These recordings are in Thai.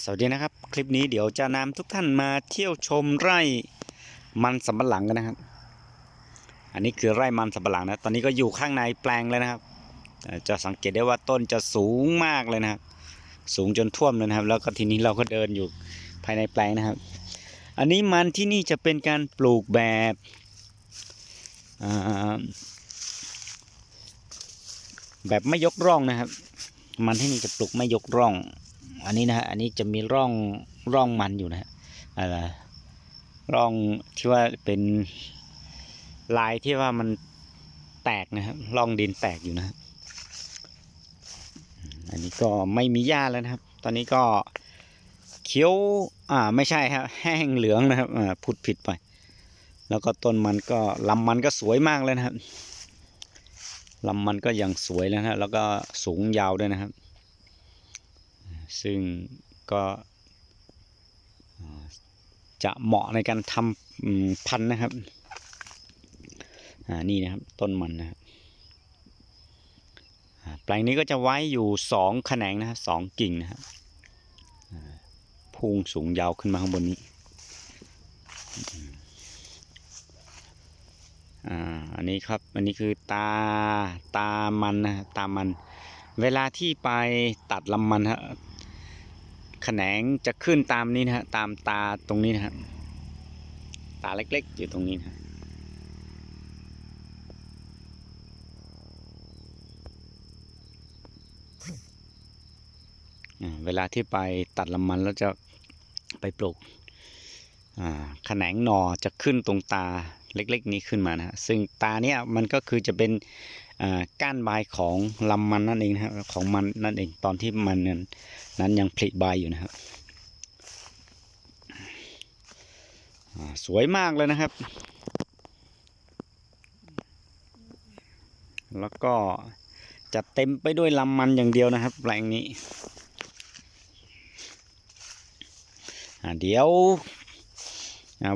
สวัสดีนะครับ คลิปนี้เดี๋ยวจะนำทุกท่านมาเที่ยวชมไร่มันสำปะหลังกันนะครับ อันนี้คือไร่มันสำปะหลังนะ ตอนนี้ก็อยู่ข้างในแปลงเลยนะครับ จะสังเกตได้ว่าต้นจะสูงมากเลยนะครับ สูงจนท่วมเลยนะครับ แล้วก็ทีนี้เราก็เดินอยู่ภายในแปลงนะครับ อันนี้มันที่นี่จะเป็นการปลูกแบบแบบไม่ยกร่องนะครับ มันที่นี่จะปลูกไม่ยกร่อง อันนี้นะฮะอันนี้จะมีร่องร่องมันอยู่นะฮะอะไรร่องที่ว่าเป็นลายที่ว่ามันแตกนะครับร่องดินแตกอยู่นะครับอันนี้ก็ไม่มีหญ้าแล้วนะครับ ตอนนี้ก็เขียวอ่าไม่ใช่ครับแห้งเหลืองนะครับอ่าพูดผิดไป แล้วก็ต้นมันก็ลำมันก็สวยมากเลยนะครับลำมันก็ยังสวยแล้วนะฮะแล้วก็สูงยาวด้วยนะครับ ซึ่งก็จะเหมาะในการทำพันธุ์นะครับอ่านี่นะครับต้นมันนะครับอ่าแปลงนี้ก็จะไว้อยู่สองแขนงนะครับสองกิ่งนะครับพุ่งสูงยาวขึ้นมาข้างบนนี้อ่าอันนี้ครับ อันนี้คือตาตามันนะฮะตามัน เวลาที่ไปตัดลำมันฮะ แขนงจะขึ้นตามนี้นะฮะตามตาตรงนี้นะฮะตาเล็กๆอยู่ตรงนี้นะเวลาที่ไปตัดลำมันแล้วจะไปปลูกแขนงหนอจะขึ้นตรงตา เล็กๆ นี้ขึ้นมานะฮะซึ่งตาเนี้ยมันก็คือจะเป็นก้านใบของลำมันนั่นเองนะครับของมันนั่นเองตอนที่มันนั้นยังผลิใบอยู่นะครับสวยมากเลยนะครับ แล้วก็จะเต็มไปด้วยลำมันอย่างเดียวนะครับแปลงนี้เดี๋ยว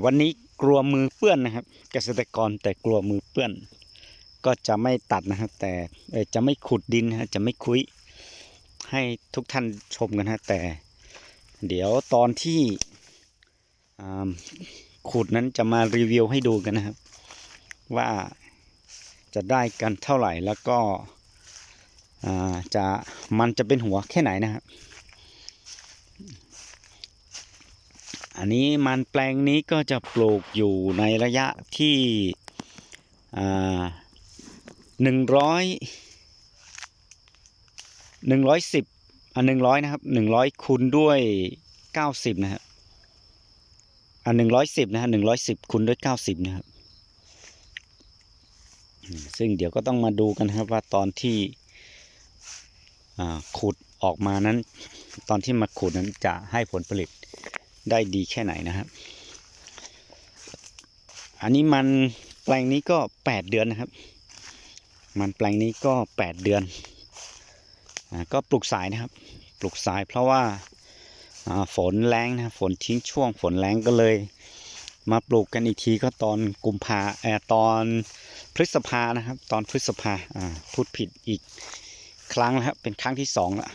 วันนี้ กลัวมือเปื้อนนะครับ เกษตรกรแต่กลัวมือเปื้อน ก็จะไม่ตัดนะครับ แต่จะไม่ขุดดินนะจะไม่คุยให้ทุกท่านชมกันฮะแต่ เดี๋ยวตอนที่ขุดนั้นจะมารีวิวให้ดูกันนะครับ ว่าจะได้กันเท่าไหร่แล้วก็จะมันจะเป็นหัวแค่ไหนนะครับ อันนี้มันแปลงนี้ก็จะปลูกอยู่ในระยะที่หนึ่งร้อยหนึ่งร้อยสิบอ่าหนึ่งร้อยนะครับหนึ่งร้อยคูณด้วยเก้าสิบนะครับอ่าหนึ่งร้อยสิบนะฮะหนึ่งร้อยสิบคูณด้วยเก้าสิบนะครับ ซึ่งเดี๋ยวก็ต้องมาดูกันครับว่าตอนที่ขุดออกมานั้น ตอนที่มาขุดนั้นจะให้ผลผลิต ได้ดีแค่ไหนนะครับ อันนี้มันแปลงนี้ก็แปดเดือนนะครับ มันแปลงนี้ก็แปดเดือนอก็ปลูกสายนะครับ ปลูกสายเพราะว่าฝนแรงนะฝนทิ้งช่วงฝนแรงก็เลย มาปลูกกันอีกทีก็ตอนกุมภาเออตอนพฤษภานะครับ ตอนพฤษภาพูดผิดอีกครั้งแล้วครับเป็นครั้งที่สองละ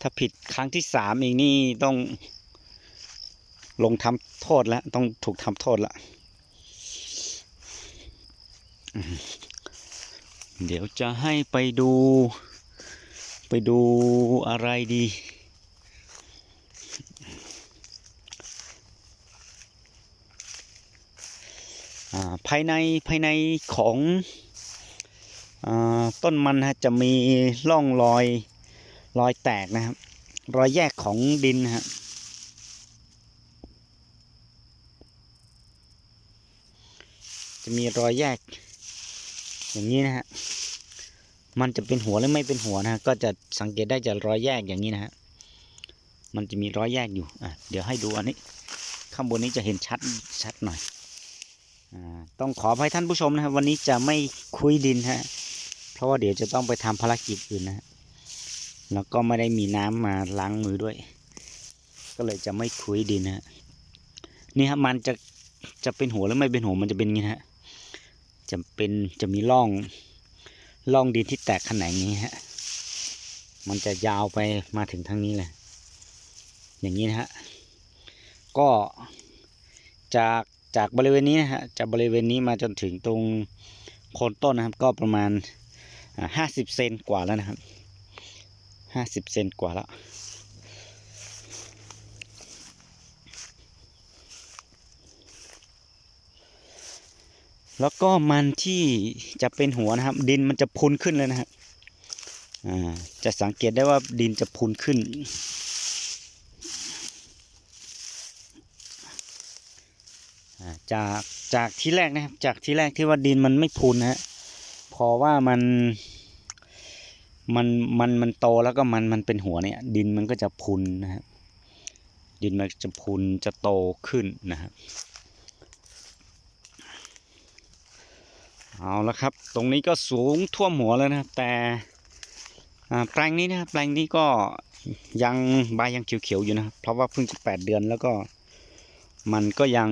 ถ้าผิดครั้งที่สามอีกนี่ต้อง ลงทำโทษแล้ว ต้องถูกทำโทษละเดี๋ยวจะให้ไปดู ไปดูอะไรดี ภายในภายในของอต้นมันฮะจะมีร่องรอยรอยแตกนะครับ รอยแยกของดินนะฮะ จะมีรอยแยก อย่างนี้นะฮะมันจะเป็นหัวหรือไม่เป็นหัวนะฮะก็จะสังเกตได้จากรอยแยกอย่างนี้นะฮะมันจะมีรอยแยกอยู่อะเดี๋ยวให้ดูอันนี้ ข้างบนนี้จะเห็นชัดชัดหน่อยอ่าต้องขออภัยท่านผู้ชมนะครับวันนี้จะไม่คุยดินฮะเพราะว่าเดี๋ยวจะต้องไปทำภารกิจอื่นนะฮะแล้วก็ไม่ได้มีน้ำมาล้างมือด้วย ก็เลยจะไม่คุยดินฮะนี่ครับมันจะจะเป็นหัวหรือไม่เป็นหัวมันจะเป็นอย่างนี้ฮะ จะเป็นจะมีร่องร่องดินที่แตกแขนงอย่างนี้ฮะ มันจะยาวไปมาถึงทางนี้เลย อย่างนี้นะฮะ ก็จากจากบริเวณนี้นะฮะ จากบริเวณนี้มาจนถึงตรงโคนต้นนะครับ ก็ประมาณห้าสิบเซนกว่าแล้วนะครับห้าสิบเซนกว่าแล้ว แล้วก็มันที่จะเป็นหัวนะครับ ดินมันจะพุนขึ้นเลยนะครับจะสังเกตได้ว่าดินจะพุนขึ้น จากจากที่แรกนะครับ จากที่แรกที่ว่าดินมันไม่พุนนะฮะพอว่ามันมันมันมันโตแล้วก็มันมันเป็นหัวเนี่ย ดินมันก็จะพุนนะครับดินมันจะพุนจะโตขึ้นนะครับ เอาละครับ ตรงนี้ก็สูงท่วมหัวแล้วนะครับ แต่แปลงนี้นะครับแปลงนี้ก็ยังใบยังเขียวๆอยู่นะครับเพราะว่าเพิ่งจะแปดเดือนแล้วก็มันก็ยัง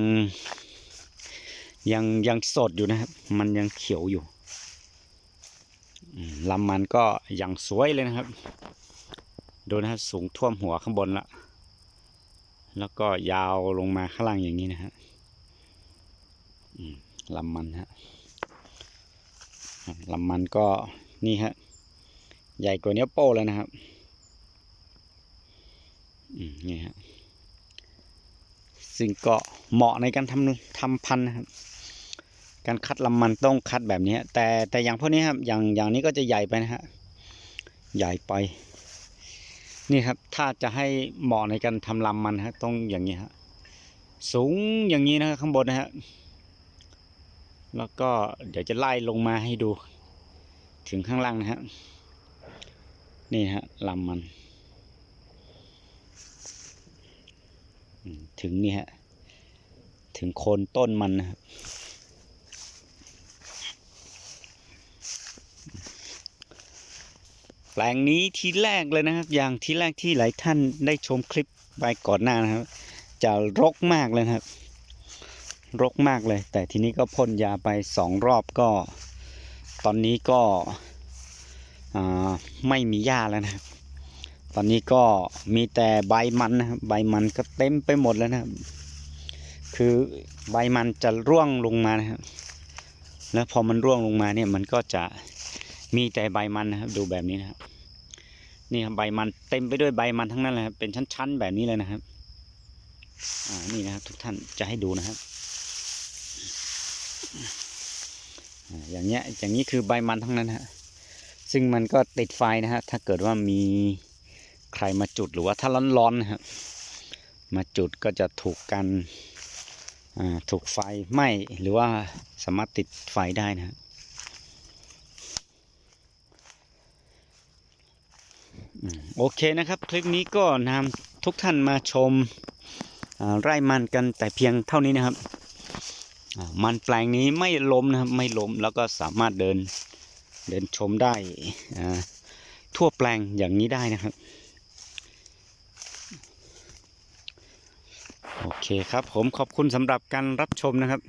ยังยังสดอยู่นะครับ มันยังเขียวอยู่ลำมันก็ยังสวยเลยนะครับ ดูนะครับสูงท่วมหัวข้างบนละแล้วก็ยาวลงมาข้างล่างอย่างนี้นะฮะลำมันฮะ ลำมันก็นี่ฮะใหญ่กว่าเนิ้วโป้เลยนะครับนี่ฮะซึ่งก็เหมาะในการทำทำพันธุ์นะครับ การคัดลำมันต้องคัดแบบนี้แต่แต่อย่างพวกนี้ครับอย่างอย่างนี้ก็จะใหญ่ไปนะฮะใหญ่ไป นี่ครับถ้าจะให้เหมาะในการทำลำมันฮะต้องอย่างนี้ฮะสูงอย่างนี้นะข้างบนนะฮะ แล้วก็เดี๋ยวจะไล่ลงมาให้ดู ถึงข้างล่างนะฮะ นี่ฮะลำมัน ถึงนี่ฮะ ถึงโคนต้นมันนะครับแปลงนี้ทีแรกเลยนะครับ อย่างที่แรกที่หลายท่านได้ชมคลิปไปก่อนหน้านะครับ จะรกมากเลยนะครับ รกมากเลย แต่ทีนี้ก็พ่นยาไปสองรอบก็ ตอนนี้ก็ไม่มีหญ้าแล้วนะตอนนี้ก็มีแต่ใบมันนะครับใบมันก็เต็มไปหมดแล้วนะครับคือใบมันจะร่วงลงมานะครับแล้วพอมันร่วงลงมาเนี่ยมันก็จะมีแต่ใบมันนะครับดูแบบนี้นะครับนี่ครับใบมันเต็มไปด้วยใบมันทั้งนั้นเลยครับเป็นชั้นๆแบบนี้เลยนะครับอ่านี่นะครับทุกท่านจะให้ดูนะครับ อย่างเงี้ยอย่างนี้คือใบมันทั้งนั้นฮะซึ่งมันก็ติดไฟนะฮะถ้าเกิดว่ามีใครมาจุดหรือว่าถ้าร้อนๆนะครับมาจุดก็จะถูกกันถูกไฟไหม้หรือว่าสามารถติดไฟได้นะฮะโอเคนะครับ คลิปนี้ก็นำทุกท่านมาชมไร่มันกันแต่เพียงเท่านี้นะครับ มันแปลงนี้ไม่ล้มนะครับไม่ล้มแล้วก็สามารถเดินเดินชมได้ทั่วแปลงอย่างนี้ได้นะครับ โอเคครับผมขอบคุณสำหรับการรับชมนะครับ